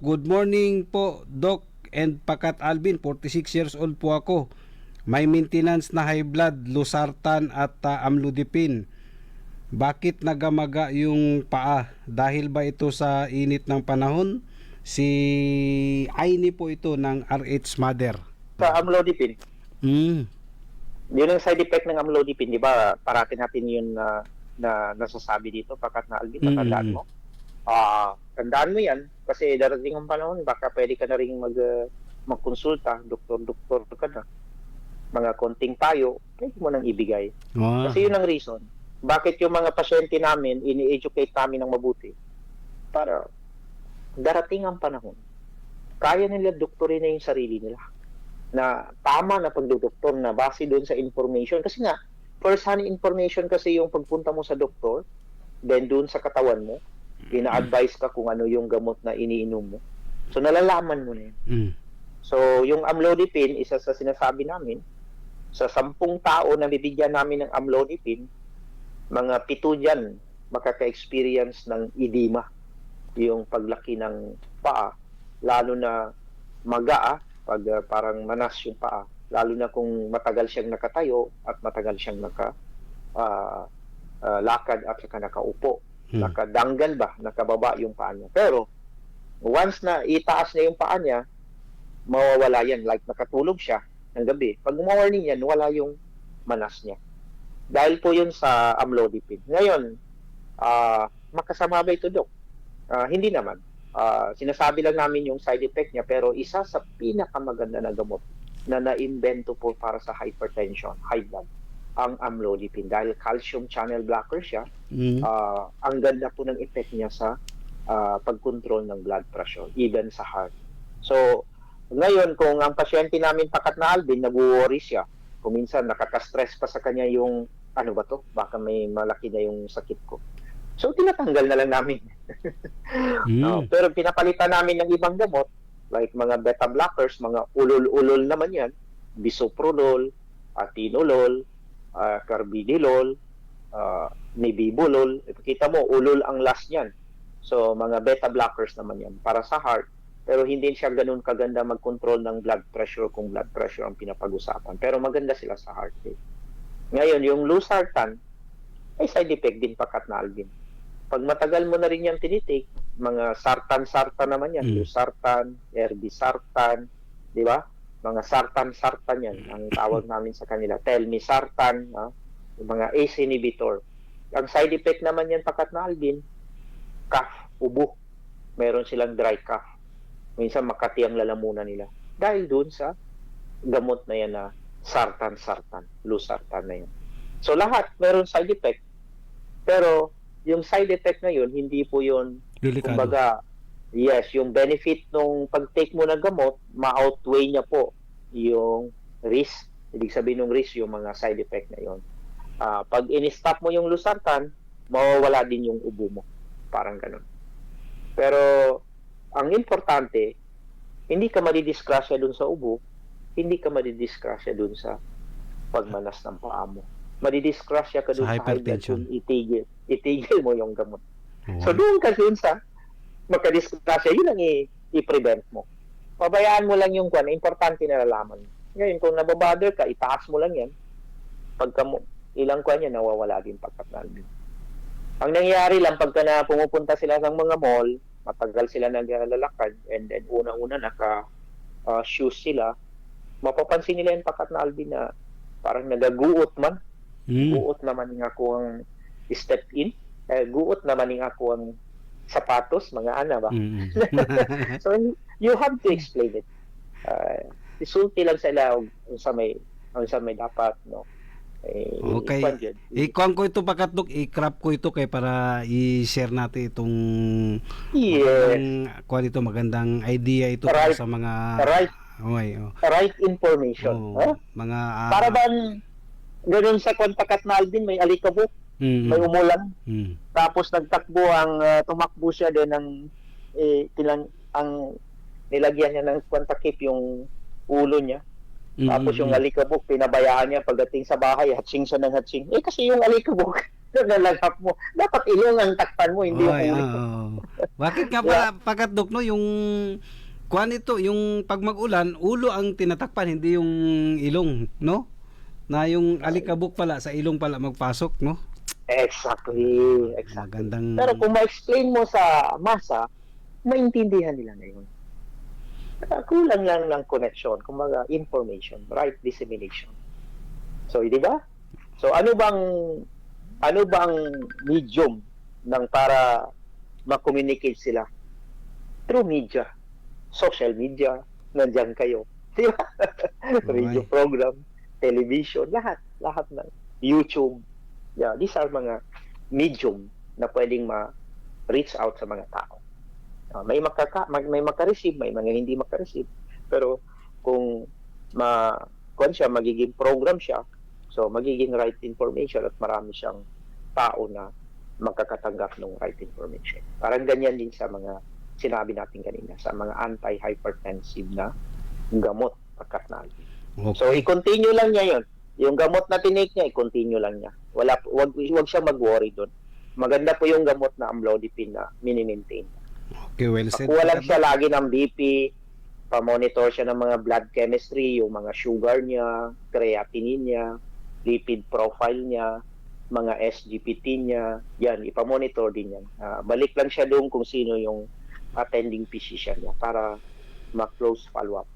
Good morning po, Doc and Pakat Alvin. 46 years old po ako. May maintenance na high blood, losartan at uh, amlodipine. Bakit nagamaga yung paa? Dahil ba ito sa init ng panahon? Si Aini po ito ng RH Mother. Sa amlodipine, Mm. yun ang side effect ng amlodipine, di ba? Parati natin yun na, na nasasabi dito, pakat na Alvin, Mm. mo. Ah, tandaan mo yan kasi darating ang panahon baka pwede ka na ring mag uh, magkonsulta, doktor-doktor ka na. Mga konting payo, pwede mo nang ibigay. Ah. Kasi yun ang reason. Bakit yung mga pasyente namin, ini-educate namin ng mabuti? Para darating ang panahon, kaya nila doktorin na yung sarili nila. Na tama na pagdodoktor na base doon sa information. Kasi nga, first hand information kasi yung pagpunta mo sa doktor, then doon sa katawan mo, ina-advise ka kung ano yung gamot na iniinom mo. So, nalalaman mo na yun. Mm. So, yung amlodipine, isa sa sinasabi namin, sa sampung tao na bibigyan namin ng amlodipine, mga pito dyan makaka-experience ng edema, yung paglaki ng paa, lalo na magaa, pag uh, parang manas yung paa, lalo na kung matagal siyang nakatayo at matagal siyang naka ah, ah, lakad at saka nakaupo Hmm. nakadanggal ba, nakababa yung paa niya. Pero, once na itaas niya yung paa niya, mawawala yan. Like, nakatulog siya ng gabi. Pag morning yan, wala yung manas niya. Dahil po yun sa amlodipine. Ngayon, ah makasama ba ito, Dok? Ah, hindi naman. Ah, sinasabi lang namin yung side effect niya, pero isa sa pinakamaganda na gamot na naimbento po para sa hypertension, high blood, ang amlodipine. Dahil calcium channel blocker siya, Mm. ah ang ganda po ng effect niya sa ah, pag-control ng blood pressure, even sa heart. So, ngayon, kung ang pasyente namin pakat na Alvin, nag-worry siya, kung minsan nakaka-stress pa sa kanya yung, ano ba to, baka may malaki na yung sakit ko. So, tinatanggal na lang namin. Mm. Oh, pero pinapalitan namin ng ibang gamot, like mga beta blockers, mga ulol-ulol naman yan, bisoprolol, atenolol, uh, carbidiol, uh, nebivolol. Kita mo, ulol ang last niyan. So, mga beta blockers naman yan para sa heart. Pero hindi siya ganun kaganda mag-control ng blood pressure kung blood pressure ang pinapag-usapan. Pero maganda sila sa heart rate. Ngayon, yung losartan, ay side effect din pakat na Alvin. Pag matagal mo na rin yan tinitik, mga sartan-sartan naman yan, Mm. losartan, erbisartan, di ba? Mga sartan-sartan yan, ang tawag namin sa kanila. Telmisartan, ah, yung mga ACE inhibitor. Ang side effect naman yan, pakat na Alvin, cough, ubo. Meron silang dry cough. Minsan makati ang lalamunan nila. Dahil dun sa gamot na yan na sartan-sartan, losartan na yan. So lahat meron side effect. Pero yung side effect na yun, hindi po yun Delikado. Kumbaga, yes, yung benefit nung pag-take mo ng gamot, ma-outweigh niya po yung risk. Ibig sabihin ng risk, yung mga side effect na yon. Ah, pag in-stop mo yung losartan, mawawala din yung ubo mo. Parang ganun. Pero, ang importante, hindi ka madidiskrasya dun sa ubo, hindi ka madidiskrasya dun sa pagmanas ng paa mo. Madidiskrasya ka dun Sa sa, high blood hypertension. kung itigil, itigil mo yung gamot. Oo. So doon ka dun sa magkadiskusya, yun ang i-prevent mo. Pabayaan mo lang yung kwan, importante na nalaman. Ngayon, kung nababother ka, itaas mo lang yan. Pagka mo, ilang kwan yan, nawawala din pagkatnalbin. Ang nangyayari lang, pagka na pumupunta sila ng mga mall, matagal sila naglalakad, and then una-una naka ah, shoes sila, mapapansin nila yung pakat na Alvin na parang nagaguot man, Mm. guot naman nga ako ang step in, eh, guot naman nga ako ang sapatos, mga ana ba? Mm. So, you have to explain it. Uh, isulti lang sila sa may kung sa may dapat, no? Eh, Okay. Ikuan ko ito pakatok, i-crop ko ito kay para i-share natin itong Yes. magandang, kuan ito magandang idea ito para Right. sa mga Right, okay, oh. right information. Oo, huh? mga ah, Para bang ganun sa kontakat na Alvin, may alikabok, mm, may umulan, mm, tapos nagtakbo ang ah, tumakbo siya din ng eh, tilang, ang nilagyan niya ng kwantakip yung ulo niya. mm, Tapos mm, yung mm. alikabok, pinabayaan niya pagdating sa bahay, hatsing siya ng hatsing. Eh kasi yung alikabok, nalagap mo. Dapat ilong ang takpan mo, hindi Oy, yung ulo. oo. Bakit nga pala pagkat dok no yung kuan ito yung pag mag-ulan ulo ang tinatakpan hindi yung ilong no na yung alikabok pala sa ilong pala magpasok no Exactly. Exactly. magandang Pero kung ma-explain mo sa masa, maintindihan nila ngayon. Ah, Kulang lang ng connection, kumbaga information, right dissemination. So, di ba? So, ano bang ano bang medium ng para ma-communicate sila? Through media. Social media, nandiyan kayo. Di ba? Radio program, television, lahat. Lahat ng YouTube. Yeah, these are mga medium na pwedeng ma-reach out sa mga tao. Ah, may makaka mag- may maka-receive, may mga hindi maka-receive. Pero kung ma kung siya magiging program siya, so magiging right information at marami siyang tao na magkakatanggap ng right information. Parang ganyan din sa mga sinabi natin kanina sa mga anti-hypertensive na gamot pagkat na okay. So i-continue lang niya 'yon. Yung gamot na tinake niya, i-continue lang niya. Wala wag wag siya mag-worry doon. Maganda po yung gamot na amlodipine na mini-maintain. okay well said Pakuha lang siya lagi ng BP, pa-monitor siya ng mga blood chemistry, yung mga sugar niya, creatinine niya, lipid profile niya, mga SGPT niya, yan, ipamonitor din yan. Ah, balik lang siya doon kung sino yung attending physician niya para ma-close follow-up